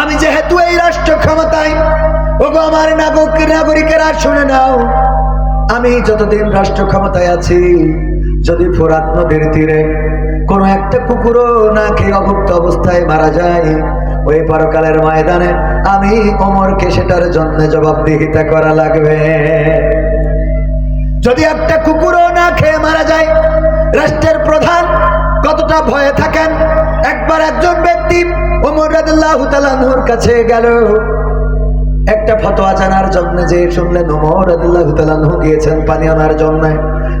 আমি যেহেতু এই রাষ্ট্র ক্ষমতায়, ওগো আমার নাগরিক নাগরিকেরা শুনে নাও, আমি যতদিন রাষ্ট্র ক্ষমতায় আছি, যদি ফোরাত নদীর তীরে কোনো একটা কুকুরও না খেয়ে অভুক্ত অবস্থায় মারা যায়, ওই পরকালের ময়দানে আমি ওমরকে সেটার জন্য জবাবদিহিতা করা লাগবে। যদি একটা কুকুরও না খেয়ে মারা যায়, রাষ্ট্রের প্রধান কতটা ভয়ে ওমর রাদিয়াল্লাহু কাছে গেল। একটা ফতোয়া জানার জন্য যে শুনলেন ওমর রাদিয়াল্লাহু তাআলা গিয়েছেন পানি আনার জন্য।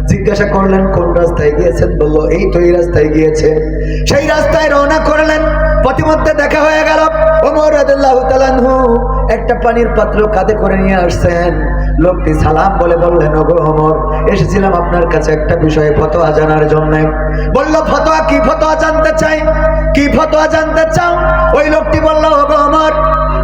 জিজ্ঞাসা করলেন, কোন রাস্তায় গিয়েছেন? বলল, এই তো এই রাস্তায় গিয়েছে। সেই রাস্তায় রওনা করলেন। পথিমধ্যে দেখা হয়ে গেল। ওমর রাদিয়াল্লাহু তাআলা একটা পানির পাত্র কাঁধে করে নিয়ে আসছেন। লোকটি সালাম বলে বললেন, ওগো ওমর, এসেছিলাম আপনার কাছে একটা বিষয়ে ফতোয়া জানার জন্য। বলল, ফতোয়া কি ফতোয়া জানতে চাই? কি ফতোয়া জানতে চাও? ওই লোকটি বলল, ওগো ওমর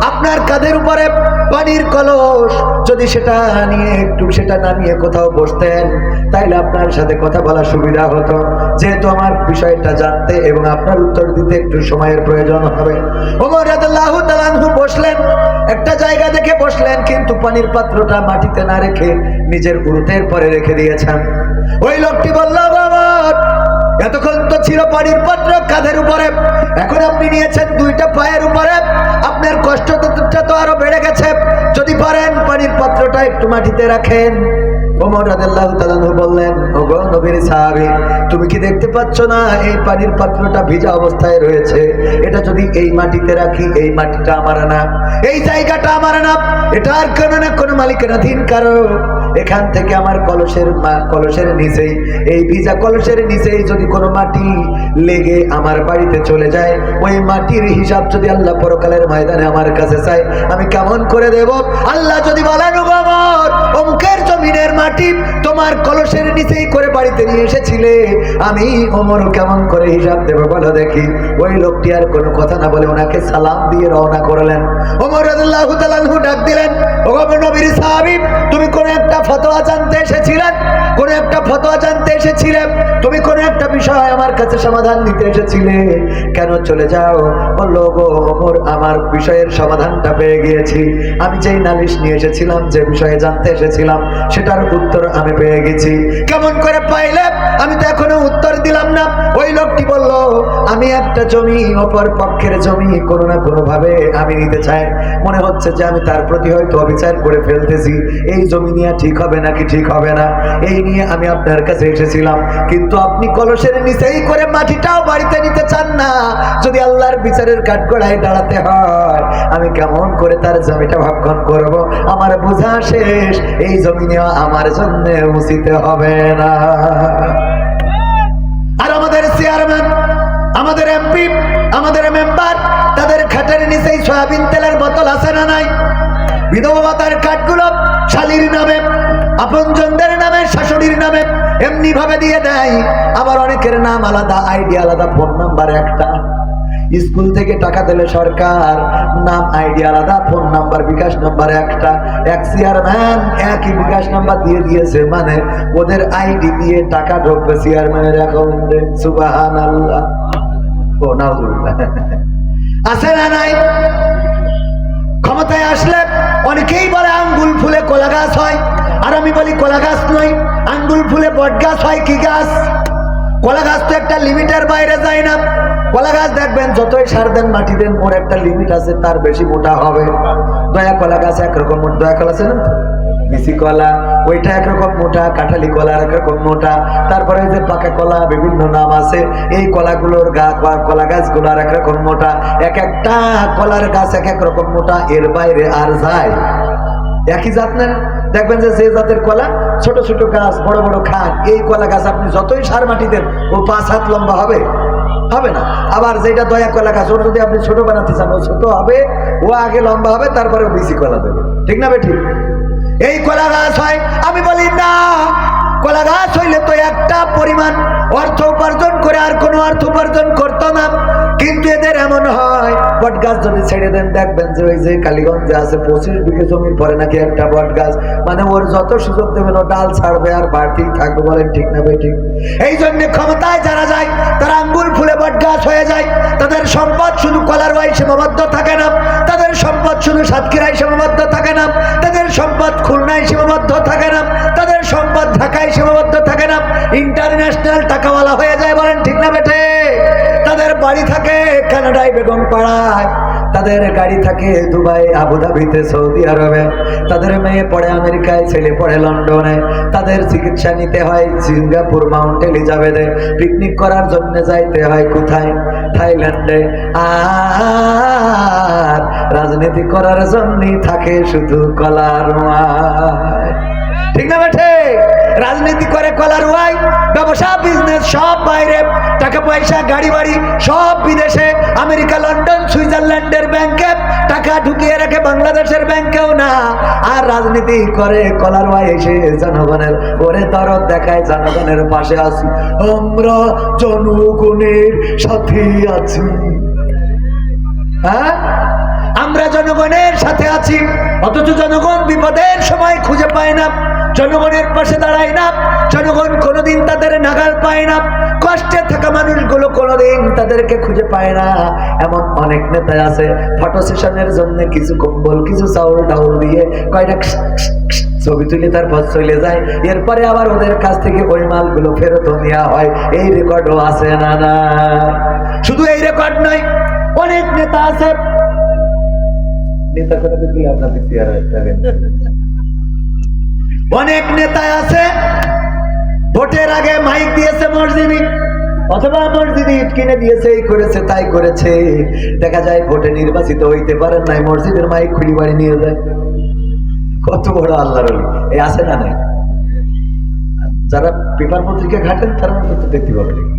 আপনার কাঁধের উপরে পানির কলস। যদি সেটা নিয়ে একটু সেটা নামিয়ে কোথাও বসতেন, তাইলে আপনার সাথে কথা বলা সুবিধা হতো। যেহেতু আমার বিষয়টা জানতে এবং আপনার উত্তর দিতে একটু সময়ের প্রয়োজন হবে। বসলেন। একটা জায়গা দেখে বসলেন, কিন্তু পানির পাত্রটা মাটিতে না রেখে নিজের উরুতের পরে রেখে দিয়েছেন। ওই লোকটি বলল, বাবা, এতক্ষণ তো ছিল পানির পাত্র কাঁধের উপরে। এখন মাটিতে রাখেন। এখান থেকে আমার কলসের কলসের নিচেই, এই ভিজা কলসের নিচেই যদি কোনো মাটি লেগে আমার বাড়িতে চলে যায়, ওই মাটির হিসাব যদি আল্লাহ পরকালের ময়দানে আমার কাছে চাই আমি কেমন করে দেব? আল্লাহ যদি বলেন "ও অমুকের জমিনের মাটি তোমার কলসের নিচেই করে বাড়িতে নিয়ে এসেছিলে। আমি ওমর কেমন করে হিসাব দেবো বলো দেখি। ওই লোকটি আর কোনো কথা না বলে ওনাকে সালাম দিয়ে রওনা করলেন। ওমর রাজু ডাক দিলেন নবীর সাহাবী, তুমি কোন একটা ফতোয়া জানতে এসেছিলেন? কোন একটা ফতোয়া জানতে এসেছিলেন? তুমি কোন একটা বিষয় আমার কাছে সমাধান দিতে এসেছিলে, কেন চলে যাও? বলল গো ওমর, আমার বিষয়ের সমাধানটা পেয়ে গিয়েছি। আমি যেই নালিশ নিয়ে এসেছিলাম, যে বিষয়ে জানতে এসেছিলাম, সেটার উত্তর আমি পেয়ে গেছি। কেমন করে পাইলে? আমি তো এখনও উত্তর দিলাম না। ওই লোকটি বলল, আমি একটা জমি, অপর পক্ষের জমি কোনো না কোনো ভাবে আমি নিতে চাই। মনে হচ্ছে যে আমি তার প্রতি হয়তো অবিচার করে ফেলতেছি। এই জমি নিয়ে ঠিক হবে নাকি ঠিক হবে না? এই নিয়ে আমি আপনার কাছে এসেছিলাম, কিন্তু আপনি কলসের নিচেই করে মাটিটাও বাড়িতে নিতে চান না। যদি আল্লাহর বিচারের কাঠগড়ায় দাঁড়াতে হয়, আমি কেমন করে তার জমিটা ভাবক্ষণ করব? আমার বোঝা শেষ। এই জমি নেওয়া আমার জন্য উচিত হবে না। আর আমাদের চেয়ারম্যান, আমাদের এমপি, আমাদের মেম্বার, তাদের খাটের নিচেই সয়াবিন তেলের বোতল আছে না নাই? বিধবা ভাতার কার্ডগুলো শালির নামে আপনজনদের নামে, শাশুড়ির নামে এমনি ভাবে দিয়ে দেয়। আবার অনেকের নাম আলাদা, আইডি আলাদা, ফোন নাম্বার একটা। স্কুল থেকে টাকা দিলে সরকার, নাম, আইডি আলাদা, ফোন নাম্বার, বিকাশ নাম্বার একটা। এক চেয়ারম্যান একই বিকাশ নাম্বার দিয়ে দিয়েছে মানে ওদের আইডি দিয়ে টাকা ঢুকবে চেয়ারম্যানের অ্যাকাউন্টে। সুবাহান আল্লাহ ও, নাউজুবিল্লাহ। আছে না নাই? ক্ষমতায় আসলে অনেকেই বলে আঙ্গুল ফুলে কলা গাছ হয়। আর আমি বলি কলা গাছ নয়, আঙ্গুল ফুলে বট গাছ হয় কি গাছ? কলা গাছ তো একটা লিমিটের বাইরে যায় না। কলা গাছ দেখবেন, যতই সার দেন, মাটি দেন, ওর একটা লিমিট আছে, তার বেশি মোটা হবে। দয়া কলা গাছ একরকম দয়া কলা আছে না বিসি কলা ওইটা একরকম মোটা, কাঁঠালি কলা একরকম মোটা, তারপরে যে পাকা কলা বিভিন্ন নাম আছে, এই কলাগুলোর গা কলা গাছগুলো আর একরকম মোটা, এক একটা কলার গাছ এক এক রকম মোটা, এর বাইরে আর যায়। একই জাত না দেখবেন যে যে জাতের কলা, ছোট ছোট গাছ, বড় বড় খান, এই কলা গাছ আপনি যতই সার মাটি দেন, ও পাঁচ হাত লম্বা হবে। হবে না। আবার যেটা দয়া কলা গাছ, ওটা যদি আপনি ছোট বানাতে চান, ও ছোট হবে, ও আগে লম্বা হবে, তারপরে বেশি কলা দেবে। ঠিক না বে ঠিক এই কলা গাছ হয়, আমি বলি না। কলা গাছ হইলে তো একটা পরিমাণ অর্থ উপার্জন করে আর কোনো অর্থ উপার্জন করতো না। কিন্তু এদের এমন হয়, বট গাছ যদি ছেড়ে দেন, দেখবেন যে ওই যে কালীগঞ্জে আছে, পঁচিশ বিঘে জমির পরে নাকি একটা বট গাছ। মানে ওর যত সুযোগ দেবেন, ও ডাল ছাড়বে আর বাড়তেই থাকবে বলেন, ঠিক না ঠিক। এই জন্য ক্ষমতায় যারা যায়, তারা আঙ্গুল ফুলে বট গাছ হয়ে যায়। তাদের সম্পদ শুধু কলার কলারওয়াই সীমাবদ্ধ থাকে না, তাদের সম্পদ শুধু সাতক্ষীরায় সীমাবদ্ধ বাড়ি থাকে কানাডায় বেগম পাড়ায়। তাদের গাড়ি থাকে দুবাই, আবুধাবিতে, সৌদি আরবে। তাদের মেয়ে পড়ে আমেরিকায়, ছেলে পড়ে লন্ডনে। তাদের চিকিৎসা নিতে হয় সিঙ্গাপুর মাউন্ট এলিজাবেথে। পিকনিক করার জন্য যাইতে হয় কোথায়? থাইল্যান্ডে। আর রাজনীতি করার জন্যই থাকে শুধু কলার ঠিক না বেঠে? রাজনীতি করে কলার ওয়াই? ব্যবসা, বিজনেস, সব টাকা পয়সা, গাড়ি বাড়ি, সব বিদেশে, আমেরিকা, লন্ডন, সুইজারল্যান্ডের ব্যাংকে টাকা ঢুকিয়ে রাখে বাংলাদেশের ব্যাংকেও না। আর রাজনীতি করে কলার ওয়াই এসে জনগণের ওরে দরদ দেখায়, জনগণের পাশে আছি। আমরা জনগণের সাথে আছি। হ্যাঁ? আমরা জনগণের সাথে আছি, অথচ জনগণ বিপদের সময় খুঁজে পায় না। জনগণের পাশে দাঁড়ায় না। জনগণ কোনোদিন তাদের নাগাল পায় না। কষ্টে থাকা মানুষগুলো কোনোদিন তাদেরকে খুঁজে পায় না। এমন অনেক নেতা আছে, ফটো সেশনের জন্য কিছু কম্বল, কিছু চাউল ডাউল দিয়ে কয়টা ছবি তুলে তারপর চলে যায়। এরপরে আবার ওদের কাছ থেকে ওই মালগুলো ফেরত নেওয়া হয়। এই রেকর্ডও আছে না না? শুধু এই রেকর্ড নয়, অনেক নেতা আছে। নেতা করে দিলে আর যাবেন অনেক নেতা আছে, ভোটের আগে মাইক দিয়েছে মসজিদে। অথবা মসজিদে ইট কিনে দিয়েছে, এই করেছে, তাই করেছে। দেখা যায় ভোটে নির্বাচিত হইতে পারেন নাই, মসজিদের মাইক খুলি বাড়ি নিয়ে যায়। কত বড় আল্লাহ রবি এই আছে না নাই? যারা পেপার পত্রিকা ঘাটেন, তারা দেখতে পাবেন।